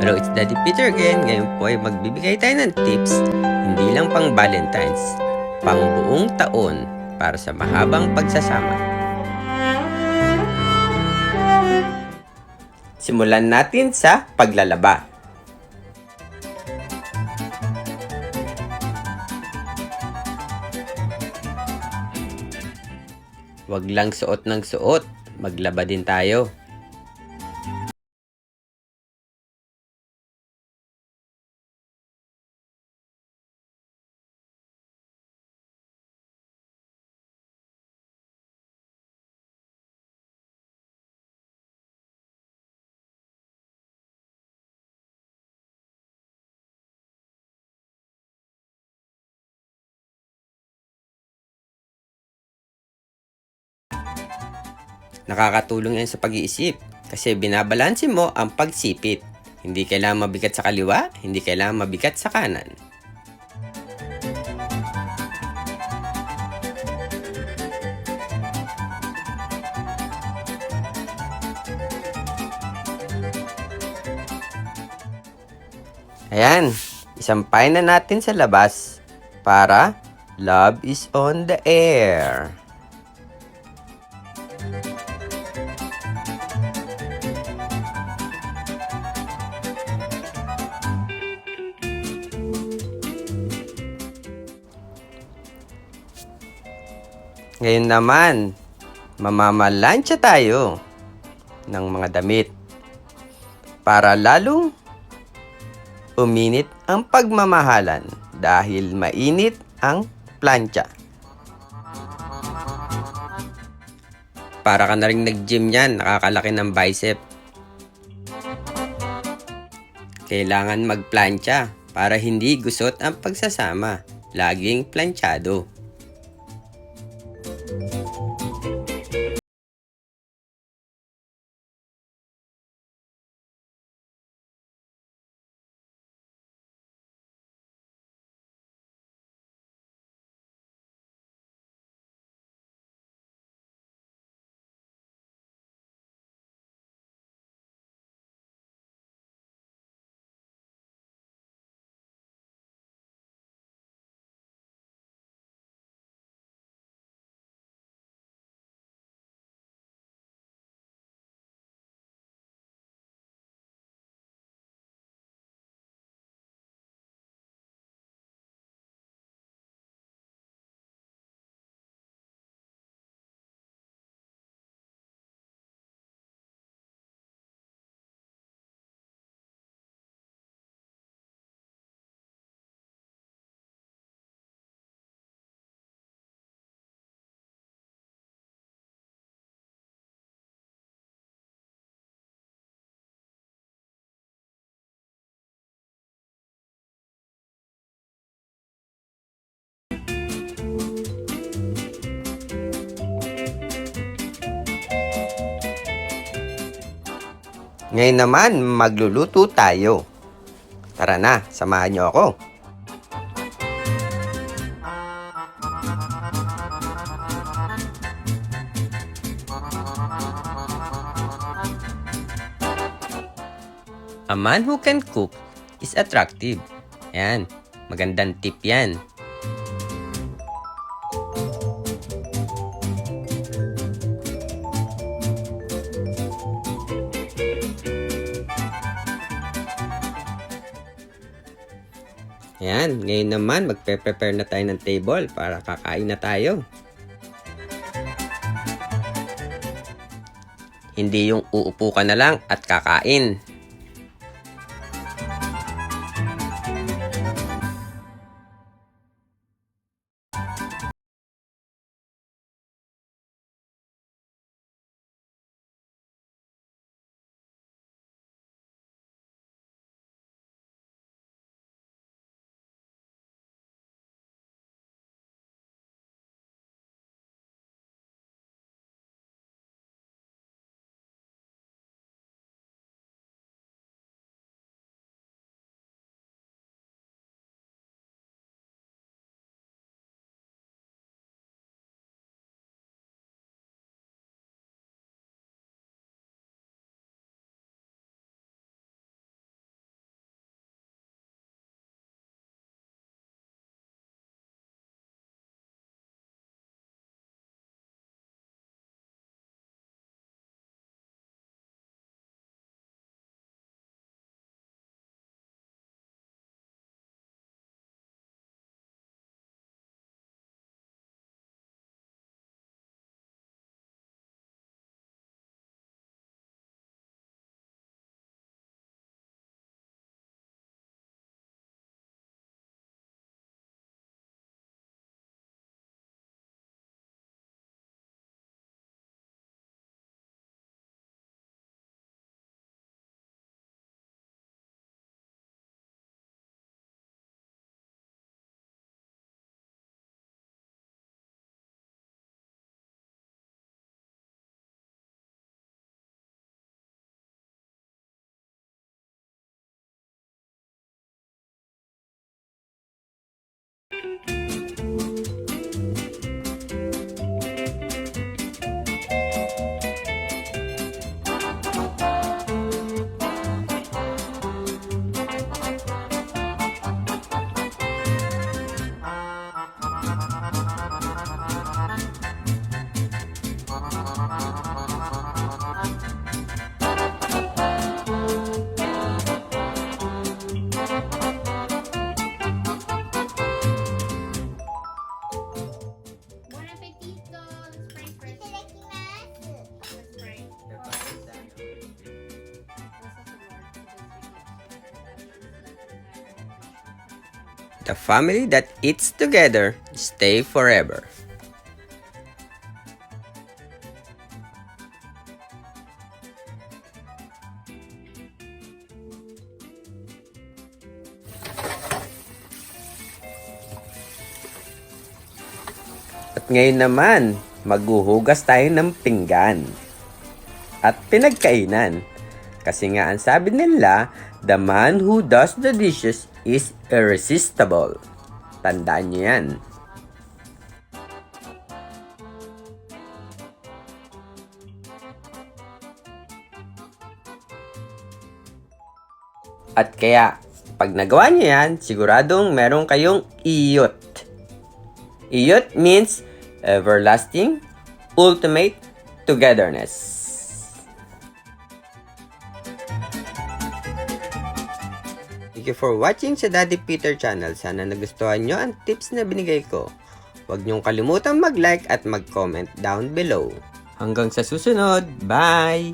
Hello, it's Daddy Peter again. Ngayon po ay magbibigay tayo ng tips, hindi lang pang Valentine's, pang buong taon para sa mahabang pagsasama. Simulan natin sa paglalaba. Huwag lang suot ng suot, maglaba din tayo. Nakakatulong yan sa pag-iisip kasi binabalanse mo ang pagsipit. Hindi kailangan mabigat sa kaliwa, hindi kailangan mabigat sa kanan. Ayan, isampay na natin sa labas para love is on the air. Ngayon naman, mamamalansya tayo ng mga damit para lalong uminit ang pagmamahalan dahil mainit ang plancha. Para ka na rin nag-gym yan, nakakalaki ng bicep. Kailangan magplancha para hindi gusot ang pagsasama. Laging planchado. Ngayon naman, magluluto tayo. Tara na, samahan niyo ako. A man who can cook is attractive. Yan, magandang tip yan. Ayan, ngayon naman magpe-prepare na tayo ng table para kakain na tayo. Hindi yung uupo ka na lang at kakain. The family that eats together stay forever. At ngayon naman, maghuhugas tayo ng pinggan. At pinagkainan. Kasi nga ang sabi nila, the man who does the dishes is irresistible. Tandaan niyo yan. At kaya, pag nagawa niyo yan, siguradong meron kayong iyot. Iyot means everlasting, ultimate togetherness. Thank you for watching sa Daddy Peter channel. Sana nagustuhan nyo ang tips na binigay ko. Huwag niyong kalimutan mag-like at mag-comment down below. Hanggang sa susunod, bye!